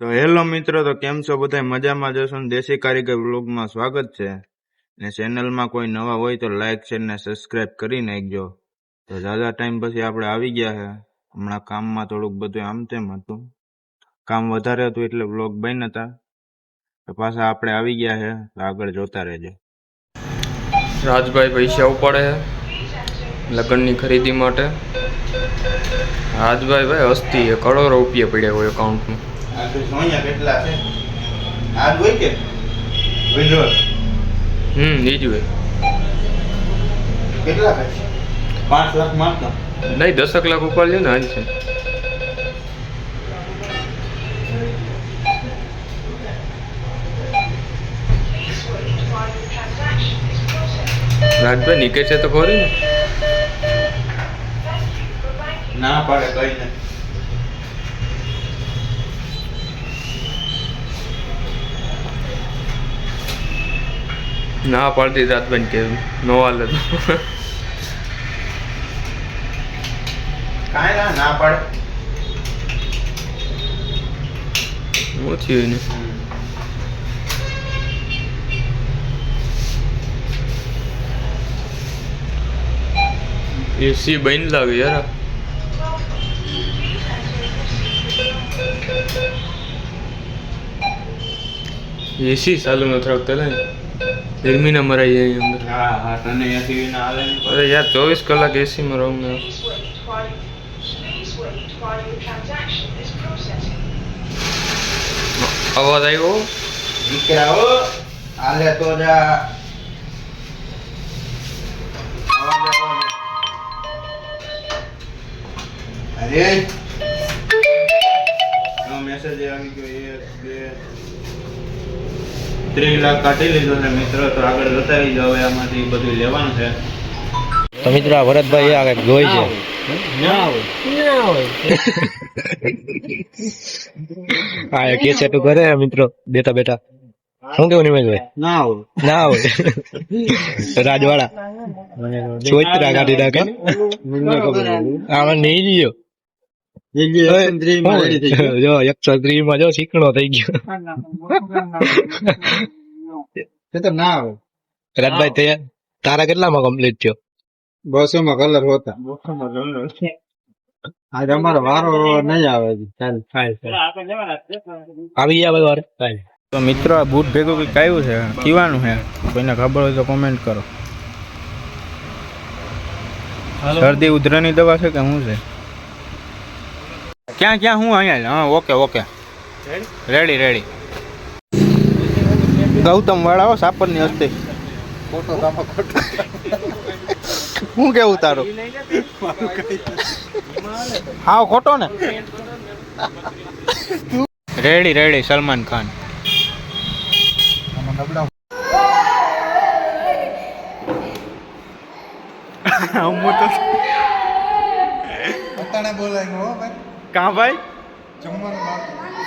તો હેલો મિત્રો, તો કેમ છો બધા મજામાં જશો ને? દેશી કારીગર વ્લોગમાં સ્વાગત છે. ને ચેનલમાં કોઈ નવા હોય તો લાઈક, શેર ને સબસ્ક્રાઇબ કરી નાખજો. તો ઝાઝા ટાઈમ પછી આપણે આવી ગયા છે હમણાં કામમાં થોડુંક બધું આમ તેમ હતું. કામ વધારે હતું એટલે વ્લોગ બન હતા. તો પાછા આપણે આવી ગયા છે તો આગળ જોતા રહેજો. રાજભાઈ પૈસા ઉપાડે છે લગ્નની ખરીદી માટે. રાજભાઈ ભાઈ હસ્તી છે કરોડો રૂપિયા પડ્યા હોય એકાઉન્ટમાં સોનિયા કેટલા છે. હોય કે? વિડ્રોલ હમ એ જ હોય. કેટલા છે? પાંચ લાખ નહીં દસક લાખ ઉપાડજો ને હાલ છે. રાજભાઈ નીકળે છે તો ખોરી ને? ના પાડે કઈ નહીં ના પાડતી રાજભાઈ કે નો હાલે તો. કાંઈ ના ના પાડે. ઓછી હોય ને એસી બન લાગે યાર. એસી ચાલુ નથી રાખતા ને? ગરમીના મરાઈ જાય અહીં અંદર હા હા તને અહીંયાથી ના હાલે નહીં અરે યાર ચોવીસ કલાક એસીમાં રહું ને Please wait while please wait while your transaction is processing. અવાજ આવ્યો દીકરાઓ હાલે તો જા આવા જાઓ ને. અરે એનો મેસેજ આવી ગયો એક બે ત્રણ લાખ કાઢી લીધો ને મિત્રો તો આગળ બતાવી દો હવે આમાંથી બધું લેવાનું છે. તો મિત્રો આ ભરતભાઈ આ કંઈક જોઈ છે. હા એ કે છે તું કરે મિત્રો બેઠા બેઠા. શું કેવું નિમેશભાઈ ના હોય. ના હોય. રાજવાડા. ચોઈત્રા કાઢી નાખે. આમાં નહીં ગયો. જો એકસો ત્રીસમાં જો શીખણો થઈ ગયો ના આવે રાજભાઈ તે તારા કેટલામાં કમ્પ્લીટ થયો બસો માં કલર હોતા આજે અમારો વારો નહીં આવે. ચાલ આવી ગયા ભાઈ વારે તો મિત્રો આ બૂટ ભેગું કંઈક આવ્યું છે? પીવાનું છે? કોઈને ખબર હોય તો કોમેન્ટ કરો. શરદી ઉધરાની દવા છે કે શું છે? ક્યાં ક્યાં હું અહીંયા? હા okay okay. Ready ready Gautam વાળાઓ સાપરની હસ્તી. શું કેવું તારું? હા ખોટો ને. Ready ready Salman Khan. હું તો બોલાય હો કાં ભાઈ? જમવાનું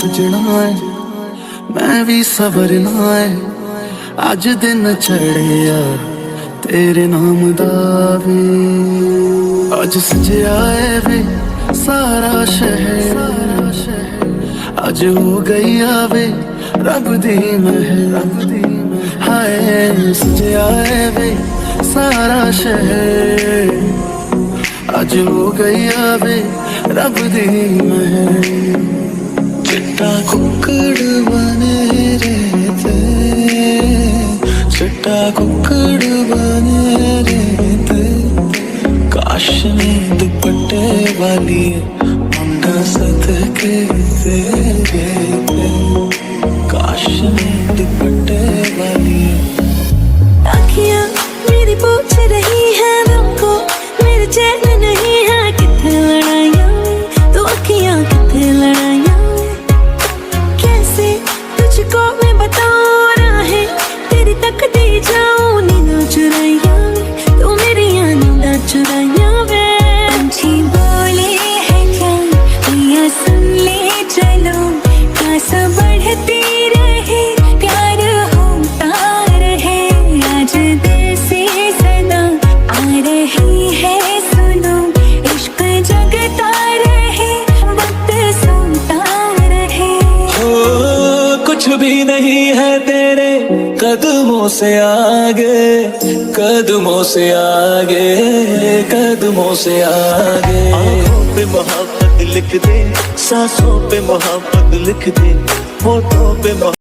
ਸਜਣਾ ਏ ਮੈਂ ਵੀ ਸਬਰਨਾ ਏ ਅੱਜ ਦਿਨ ਚੜਿਆ ਤੇਰੇ ਨਾਮ ਦਾ ਵੀ। ਅੱਜ ਸਜਿਆ ਏ ਵੇ ਸਾਰਾ ਸ਼ਹਿਰ। ਅੱਜ ਹੋ ਗਈ ਆਵੇ ਰੱਬ ਦੀ ਮਹਿਰ ਰੱਬ ਦੀ ਹਾਏ, ਸਜਿਆ ਏ ਵੇ ਸਾਰਾ ਸ਼ਹਿਰ। ਅੱਜ ਹੋ ਗਈ ਆਵੇ ਰੱਬ ਦੀ ਮਹਿਰ ಚಟ್ಟ ಕುಕ್ಕಡು ಬನರೆ ಚಟ್ಟ ಕುಕ್ಕಡು ಬನರೆ ಕಾಶನೆ ದುಪ್ಪಟ್ಟೆ ವಾಲಿಯೇ से आगे कदमों से आगे कदमों से आगे आंखों पे मोहब्बत लिख दे सांसों पे मोहब्बत लिख दे होठों पे मोहब्बत